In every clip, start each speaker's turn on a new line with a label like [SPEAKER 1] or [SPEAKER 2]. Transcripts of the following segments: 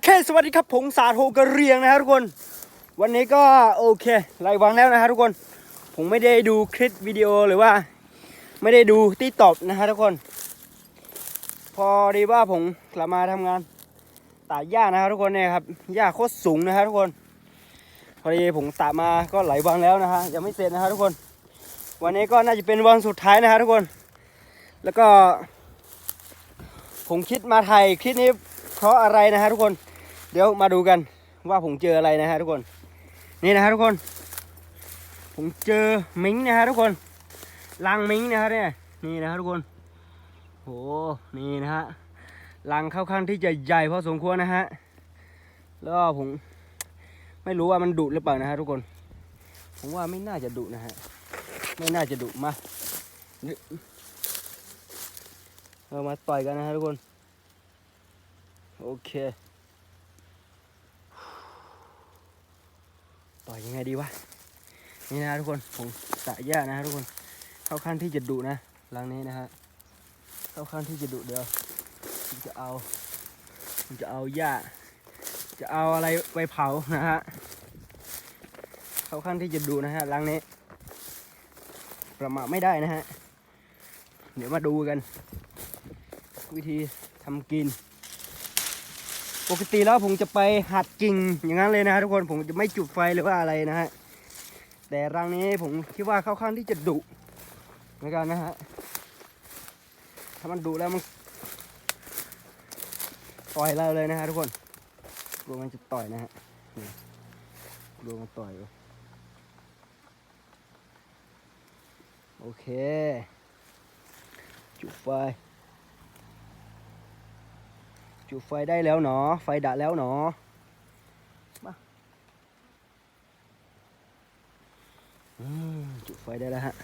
[SPEAKER 1] เค สวัสดีครับผมสาโทกระเรียงนะครับทุกคน วันนี้ก็โอเคไล่วังแล้วนะครับทุกคน ผมไม่ได้ดูคลิปวิดีโอหรือว่า ไม่ได้ดูที่ตอบนะฮะทุกคน พอดีว่าผมกลับมาทำงานตัดหญ้านะครับทุกคนเนี่ยครับหญ้าโคตรสูงนะครับทุกคน พอดีผมตัดมาก็ไหลายวังแล้วนะฮะยังไม่เสร็จนะครับทุกคน วันนี้ก็น่าจะเป็นวันสุดท้ายนะครับทุกคน แล้วก็ ผมคิดมาถ่ายคลิปนี้ เพราะอะไรนะฮะทุกคน เดี๋ยวมาดูกันว่าผมเจออะไรนะฮะทุกคน นี่นะฮะทุกคน ผมเจอมิงนะฮะทุกคนรังมิงนะฮะเนี่ยนี่นะฮะทุกคนโหนี่นะฮะรังเข้าข้างที่จะใหญ่พอสมควรนะฮะแล้วผมไม่รู้ว่ามันดุหรือเปล่านะฮะทุกคน ผมว่าไม่น่าจะดุนะฮะไม่น่าจะดุมาเรามาต่อยกันนะฮะทุกคน โอเค ต่อยยังไงดีวะ นี่นะทุกคน ผมสะแย่นะฮะทุกคน เข้าขั้นที่จะดุนะหลังนี้นะฮะ เข้าขั้นที่จะดุเดี๋ยวผมจะเอาผมจะเอาหญ้า จะเอาอะไรไปเผานะฮะ เข้าขั้นที่จะดุนะฮะหลังนี้ ประมาทไม่ได้นะฮะ เดี๋ยวมาดูกัน วิธีทำกิน ปกติแล้วผมจะไปหัดกิ่งอย่างนั้นเลยนะทุกคนผมจะไม่จุดไฟหรือว่าอะไรนะฮะแต่รังนี้ผมคิดว่าเข้าข้างที่จะดุเหมือนกันนะฮะถ้ามันดุแล้วมันต่อยเราเลยนะฮะทุกคนกลัวมันจะต่อยนะฮะกลัวมันต่อยอยู่โอเคจุดไฟ จุดไฟได้แล้วเนาะไฟดับแล้วเนาะมาจุดไฟได้แล้วฮะ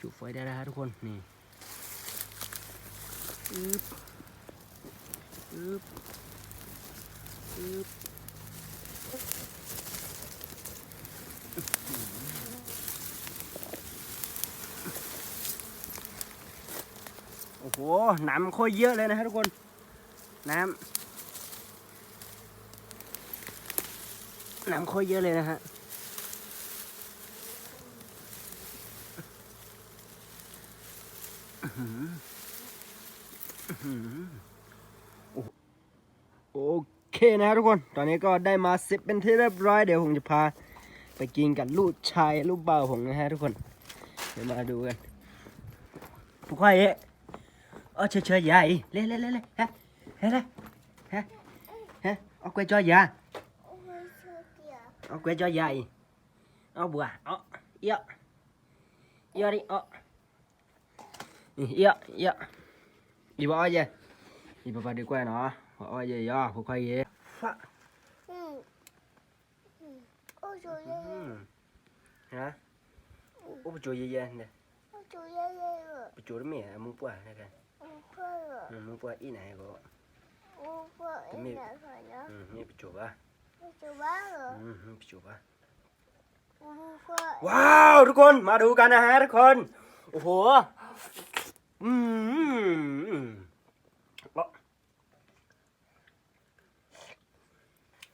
[SPEAKER 1] จุดไฟได้แล้วฮะทุกคนนี่อึ๊บอึ๊บอึ๊บ อ้โหน้ำโคตรเยอะเลยนะฮะทุกคนน้ำน้ำโคตรเยอะเลยนะฮะโอเคนะทุกคน ตอนนี้ก็ได้มาสร็จเป็นที่เรียบร้อย เดี๋ยวผมจะพาไปกินกับลูกชายลูกเบาผมนะฮะทุกคน เดี๋ยวมาดูกันผู้ค่อยเอ๊ะ เออเฉยเฉยๆใหญ่เล่เล่เล่เล่ฮะเฮ้เล่ฮะฮะเอากล้วยจ่อใหญ่เอากล้วยจ่อใหญ่เอาบัวเอาเยอะเยอะดิเอา Iya, iya. Đi bỏ về. Đi bà bà đi qua nó. Bỏ về do, phụ khoai về. Phá.
[SPEAKER 2] Ừ. Ừ. Ôi trời ơi,
[SPEAKER 1] Hả? Ủa bà chùa về về nè.
[SPEAKER 2] ôi trời ơi rồi.
[SPEAKER 1] Bà chùa đó mẹ muốn qua nè kìa.
[SPEAKER 2] Ôi trời ơi,
[SPEAKER 1] Ừ, muốn qua ý này của.
[SPEAKER 2] ôi trời
[SPEAKER 1] Cái
[SPEAKER 2] ơi,
[SPEAKER 1] miệng.
[SPEAKER 2] là phải đó.
[SPEAKER 1] Ừ, mẹ bà chùa ba.
[SPEAKER 2] Ôi trời bá rồi.
[SPEAKER 1] Ừ, mẹ bà chùa ba.
[SPEAKER 2] Ôi trời.
[SPEAKER 1] ว้าวทุกคนมาดูกันนะฮะทุกคนโอ้โหอืมอ๋อ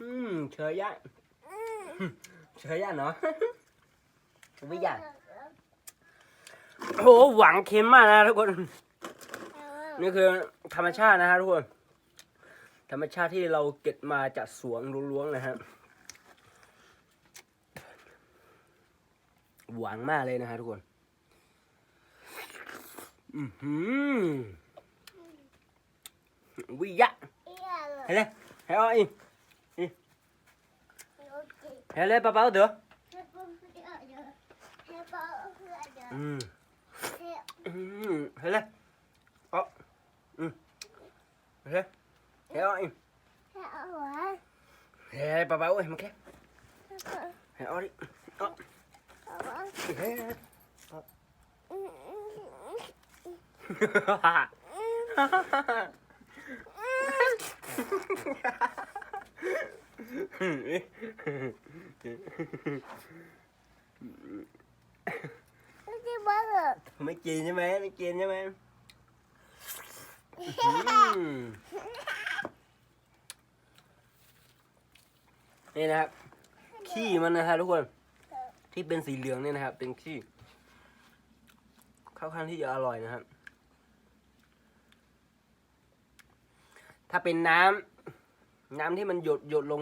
[SPEAKER 1] อืมเชยย่างเชยย่างเนาะไม่ย่าง โอ้โหหวังเค็มมากนะทุกคน นี่คือธรรมชาตินะฮะทุกคน ธรรมชาติที่เราเก็บมาจากสวนล้วงๆนะฮะ หวานมากเลยนะฮะทุกคน อือหือวิยะ
[SPEAKER 2] Ý là rồi.
[SPEAKER 1] เฮ้ยเลยเฮ้ยอ้อย
[SPEAKER 2] Ok.
[SPEAKER 1] เฮ้ยเลยเปล่าๆเด้อ
[SPEAKER 2] Thế bố cứ ở rồi. Thế bố cứ ở rồi.
[SPEAKER 1] อืม
[SPEAKER 2] Thế
[SPEAKER 1] อืมเฮ้ยเลยอ๋ออืมเฮ้ยเลยเฮ้ยอ้อย
[SPEAKER 2] thế
[SPEAKER 1] อ้ยมันแค่
[SPEAKER 2] Thế bố
[SPEAKER 1] เฮ้ยอ้อยอ๋อ
[SPEAKER 2] ở rồi.
[SPEAKER 1] เฮ้ย
[SPEAKER 2] Ừ, ừ, ừ. ไม่ใช่บ้าเหรอ
[SPEAKER 1] ไม่กินใช่ไหมไม่กินใช่ไหมนี่นะครับ ขี้มันนะฮะทุกคน ที่เป็นสีเหลืองเนี่ยนะครับ เป็นขี้ค่อนข้างที่จะอร่อยนะครับ ถ้าเป็นน้ำน้ำที่มันหยดหยดลง